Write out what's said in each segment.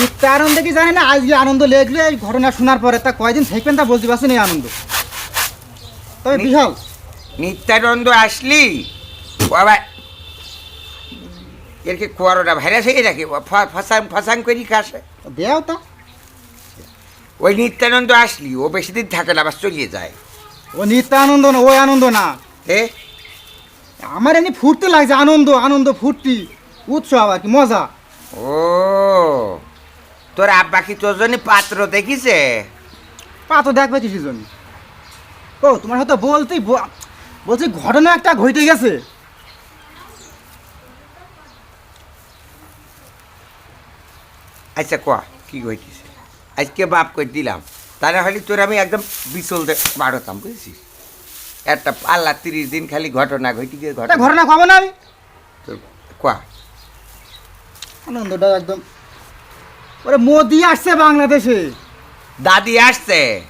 মিথ্যা আনন্দ কি জানি না আজকে আনন্দ লেগলে এই ঘটনা শোনার পরে। তা কয়দিন থাকবেন তা বলতে পারছেন এই আনন্দ। তবে বিশাল নিত্যানন্দ আসলি? বাবা এর কি কুয়ারোটা ভাইরাস হয়ে রাখে ফসাং ফসাং করি কাছে। দেও তা। ওই নিত্যানন্দ আসলি ও বেশি দিন থাকে না আবার চলিয়ে যায়। ও নিত্য আনন্দ না ওই আনন্দ না। এ আমার এমনি ফুর্তি লাগছে আনন্দ আনন্দ ফুর্তি উৎসব আর কি মজা। ও তোর আব্বা কি তোর জন্য পাত্র দেখিছে? পা তো দেখবে কিসের জন্য ও তোমার হয়তো বলতেই ব- বলছি ঘটনা একটা ঘটে গেছে। আচ্ছা কোয়া কি কইতিছে আজকে বাপ কই দিলাম। তাহলে হলে তোর আমি একদম বিচল বাড়তাম বুঝেছিস? একটা পাল্লা তিরিশ দিন খালি ঘটনা ঘটি গিয়ে ঘটনা। ঘটনা খাব না আমি। তোর কোয়া আনন্দটা একদম ওরে মোদি আসছে বাংলাদেশে। দাদি আসছে।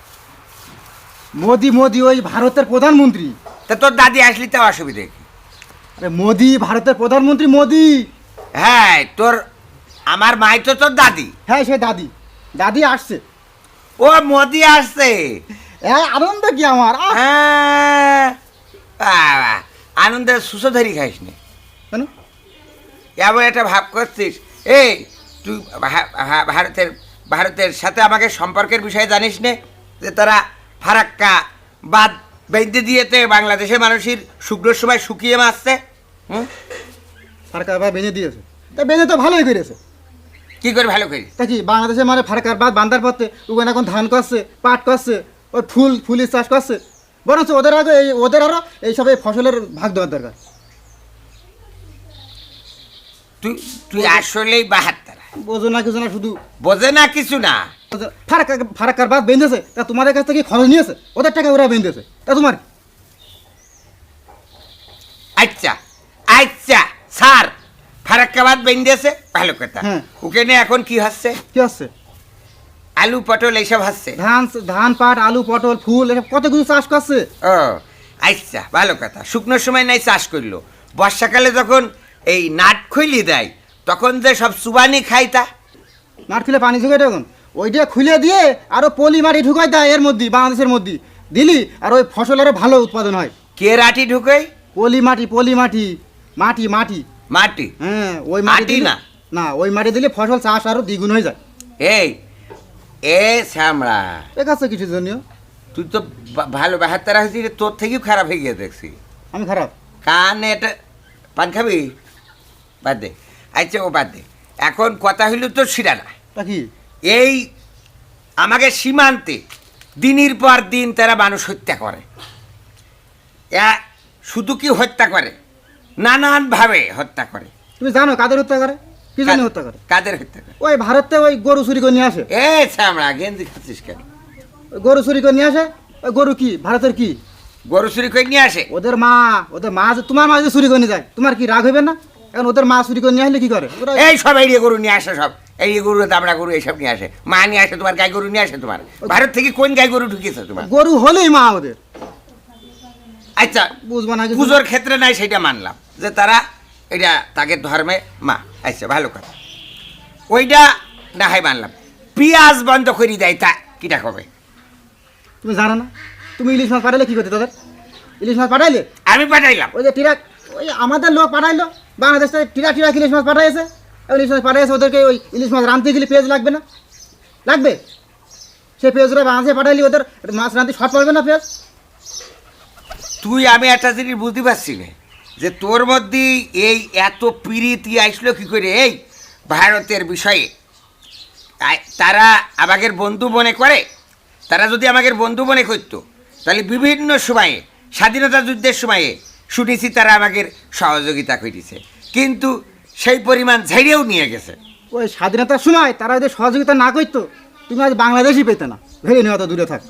মোদি মোদি ওই ভারতের প্রধানমন্ত্রী। তা তোর দাদি আসলি তো অসুবিধে কি? আরে মোদি ভারতের প্রধানমন্ত্রী মোদি। হ্যাঁ তোর আমার মাই তো তোর দাদি। হ্যাঁ সে দাদি। দাদি আসছে। ও মোদি আসছে। হ্যাঁ আনন্দ কি আমার? আহ! হ্যাঁ। বাবা, আনন্দের সুসধরি খাইস নি। কেন? এমন একটা ভাব করছিস। এই তুই ভারতের ভারতের সাথে আমাকে সম্পর্কের বিষয়ে জানিস নে যে তারা ফারাক্কা বাদ বেঁধে দিয়েতে বাংলাদেশের মানুষের শুক্রোর সময় শুকিয়ে মারছে হুম? সরকার ভাই বেঁধে দিয়েছে। তা বেঁধে তো ভালোই করেছে। কি করে ভালো করি? তা কি বাংলাদেশে মানে ফারকার বাদ বান্দার পথে ওখানে এখন ধান করছে পাট করছে ওই ফুল ফুলের চাষ করছে। বরঞ্চ ওদের আগে এই ওদের আরও এইসব এই ফসলের ভাগ দেওয়ার দরকার। তুই তুই আসলেই বাহাত্তর। বোঝো না কিছু না শুধু বোঝে না কিছু না। ফারাক্কার ফারাক্কার বাদ বেঁধেছে তা তোমাদের কাছ থেকে খরচ নিয়েছে ওদের টাকা ওরা বেঁধেছে তা তোমার? আচ্ছা আচ্ছা স্যার ফারাক্কাবাদ বেঁধেছে? ভালো কথা। হ্যাঁ। ওখানে এখন কি হচ্ছে? কি হচ্ছে? আলু পটল এইসব হচ্ছে। ধান ধান পাট আলু পটল ফুল এসব কত কিছু চাষ করছে? ও আচ্ছা ভালো কথা। শুকনো সময় নাই চাষ করল। বর্ষাকালে যখন এই নাট খইলি দেয় তখন যে সব সুবানি খাই তা মাঠ খুলে পানি ঢুকে তখন ওইটা খুলে দিয়ে আরও পলি মাটি ঢুকাই দেয় এর মধ্যে বাংলাদেশের মধ্যে। দিলি আর ওই ফসল আরও ভালো উৎপাদন হয়। কে রাটি ঢুকই? পলি মাটি পলি মাটি মাটি মাটি। মাটি? হ্যাঁ ওই মাটি না? না ওই মাটি দিলে ফসল চাষ আরও দ্বিগুণ হয়ে যায়। এই এ শ্যামড়া। ঠিক আছে কিছু জন্য। তুই তো ভালো বাহাত্তারা হয়েছি তোর থেকেও খারাপ হয়ে গিয়ে দেখছি। আমি খারাপ। কানে এটা পান খাবি? বাদ দে। আচ্ছা ও বাদ দে। এখন কথা হইল তো তা কি? এই আমাকে সীমান্তে দিনের পর দিন তারা মানুষ হত্যা করে। শুধু কি হত্যা করে? নানানভাবে হত্যা করে। তুমি জানো কাদের হত্যা করে? কি জন্য হত্যা করে? কাদের হত্যা করে? ওই ভারতে ওই গরু চুরি করে নিয়ে আসে। এ ছামড়া গেঞ্জি খাচ্ছিস কেন? ওই গরু চুরি করে নিয়ে আসে। ওই গরু কি? ভারতের কি? গরু চুরি করে নিয়ে আসে? ওদের মা ওদের মা তোমার মা যদি চুরি করে নিয়ে যায় তোমার কি রাগ হবে না? এখন ওদের মা চুরি করে নিয়ে আসলে কি করে? এই সব এড়িয়ে গরু নিয়ে আসে সব। এড়িয়ে গরু দামড়া গরু এইসব নিয়ে আসে। মা নিয়ে আসে তোমার গাই গরু নিয়ে আসে তোমার। ভারত থেকে কোন গাই গরু ঢুকিয়েছে তোমার? গরু হলেই মা ওদের। আচ্ছা বুঝবা না পুজোর ক্ষেত্রে নাই সেটা মানলাম যে তারা এটা তাকে ধর্মে মা। আচ্ছা ভালো কথা। ওইটা না হয় মানলাম। পেঁয়াজ বন্ধ করে দেয় তা কিটা কবে তুমি জানো না? তুমি ইলিশ মাছ পাঠাইলে কি করতে তোদের? ইলিশ মাছ পাঠাইলে? আমি পাঠাইলাম। ওই যে টিরা ওই আমাদের লোক পাঠাইলো। বাংলাদেশ থেকে টিরা টিরা ইলিশ মাছ পাঠাইছে? ইলিশ মাছ পাঠাইছে, ওদেরকে ওই ইলিশ মাছ রাঁধতে গেলে পেঁয়াজ লাগবে না। লাগবে? সে পেঁয়াজটা বাংলাদেশে পাঠাইলি, ওদের মাছ রাঁধতে শর্ট পড়বে না পেঁয়াজ? তুই আমি একটা জিনিস বুঝতে পারছি না, যে তোর মধ্যে এই এত প্রীতি আসলো কি করে এই ভারতের বিষয়ে? তারা আমাদের বন্ধু মনে করে? তারা যদি আমাদের বন্ধু মনে করতো, তাহলে বিভিন্ন সময়ে, স্বাধীনতা যুদ্ধের সময়ে শুনেছি তারা আমাদের সহযোগিতা করেছে। কিন্তু সেই পরিমাণ ঝেড়েও নিয়ে গেছে। ওই স্বাধীনতার সময় তারা যদি সহযোগিতা না করতো তুমি আজ বাংলাদেশই পেতে না। ভেবে নিও অত দূরে থাক।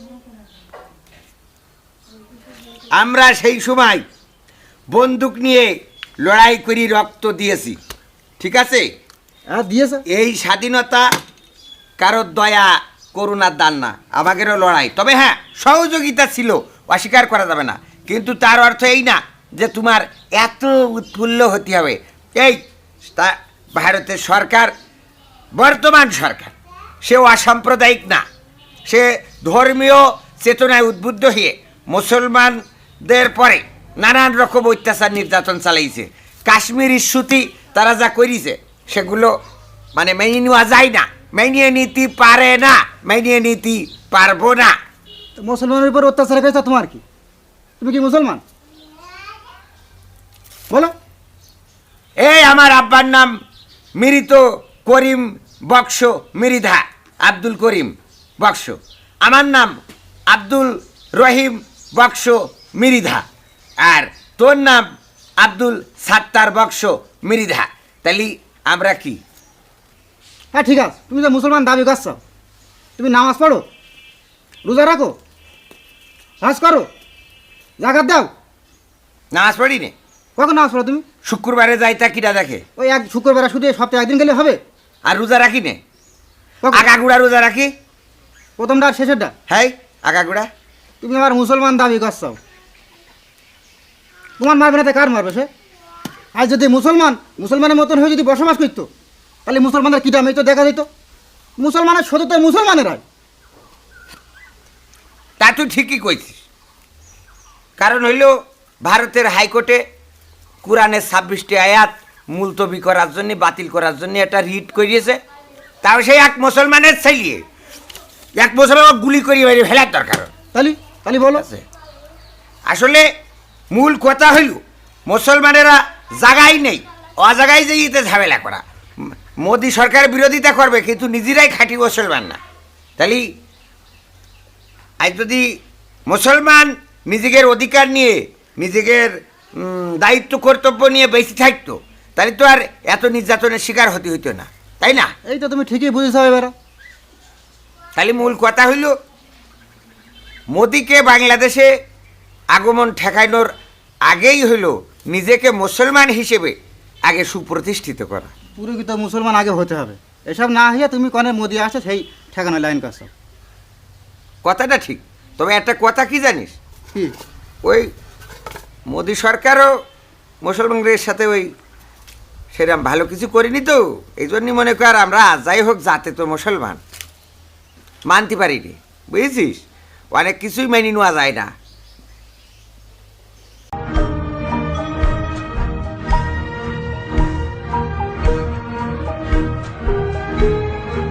আমরা সেই সময় বন্দুক নিয়ে লড়াই করি রক্ত দিয়েছি। ঠিক আছে? দিয়েছে। এই স্বাধীনতা কারোর দয়া করুণার দান না। আমাদেরও লড়াই। তবে হ্যাঁ সহযোগিতা ছিল অস্বীকার করা যাবে না। কিন্তু তার অর্থ এই না যে তোমার এত উৎফুল্ল হতে হবে। এই, তা ভারতের সরকার, বর্তমান সরকার, সে অসাম্প্রদায়িক না। সে ধর্মীয় চেতনায় উদ্বুদ্ধ হয়ে মুসলমানদের পরে নানান রকম অত্যাচার নির্যাতন চালাইছে। কাশ্মীর ইস্যুতি তারা যা করিছে, সেগুলো মানে মেনে নেওয়া যায় না মেনিয়ে নীতি পারে না মেনিয়ে নীতি পারব না। মুসলমানের উপর অত্যাচার করেছে তোমার কি? তুমি কি মুসলমান? বলো। এই আমার আব্বার নাম মৃত করিম বক্স মৃধা আব্দুল করিম বক্স আমার নাম আব্দুল রহিম বক্স মৃধা আর তোর নাম আব্দুল সাত্তার বক্স মৃধা। তাহলে আমরা কি? হ্যাঁ ঠিক আছে। তুমি তো মুসলমান দাবি করছ। তুমি নামাজ পড়ো রোজা রাখো হাজ করো জাকাত দাও। নামাজ পড়ি নে কখন নামাজ পড়ো তুমি? শুক্রবারে যাই তা কিটা দেখে? ওই এক শুক্রবার শুধু সপ্তাহে একদিন গেলে হবে। আর রোজা রাখি নে? আগাগুড়া রোজা রাখি? প্রথমটা আর শেষেরটা? হ্যাঁ আগাগুড়া। তুমি আমার মুসলমান দাবি করছ। তোমার মারবে না তো কার মারবে সে? আর যদি মুসলমান মুসলমানের মতন হয়ে যদি বসবাস করতো তাহলে মুসলমানদের কীটা মেয়ে তো দেখা যেত মুসলমানের শুধু তো মুসলমানের মুসলমানেরাই তা তুই ঠিকই কইছিস। কারণ হইল ভারতের হাইকোর্টে কোরআনের ছাব্বিশটি আয়াত মুলতবি করার জন্য বাতিল করার জন্য একটা রিট করিয়েছে। তাও সেই এক মুসলমানের ছেলিয়ে এক মুসলমান গুলি করিয়ে বাইরে ফেলার দরকার। তাহলে তাহলে বলো। আসলে মূল কথা হইল মুসলমানেরা জাগাই নেই অজাগাই যে ইতে ঝামেলা করা। মোদি সরকার বিরোধিতা করবে কিন্তু নিজেরাই খাঁটি মুসলমান না। তাহলে আজ যদি মুসলমান নিজেদের অধিকার নিয়ে নিজেদের দায়িত্ব কর্তব্য নিয়ে বেশি থাকতো তাহলে তো আর এত নির্যাতনের শিকার হতে হইতো না তাই না? এই তো তুমি ঠিকই বুঝেছ এবারে। তাহলে মূল কথা হইল মোদিকে বাংলাদেশে আগমন ঠেকানোর আগেই হইল নিজেকে মুসলমান হিসেবে আগে সুপ্রতিষ্ঠিত করা। পুরো কি তো মুসলমান আগে হতে হবে। এসব না হইয়া তুমি কনে মোদি আসে সেই ঠেকানো লাইন করছ কথাটা ঠিক তবে একটা কথা কি জানিস? কি? ওই মোদি সরকারও মুসলমানদের সাথে ওই সেরকম ভালো কিছু করিনি তো। এই জন্যই মনে কর আমরা যাই হোক যাতে তো মুসলমান। মানতে পারিনি, বুঝেছিস? অনেক কিছুই মেনে নেওয়া যায় না।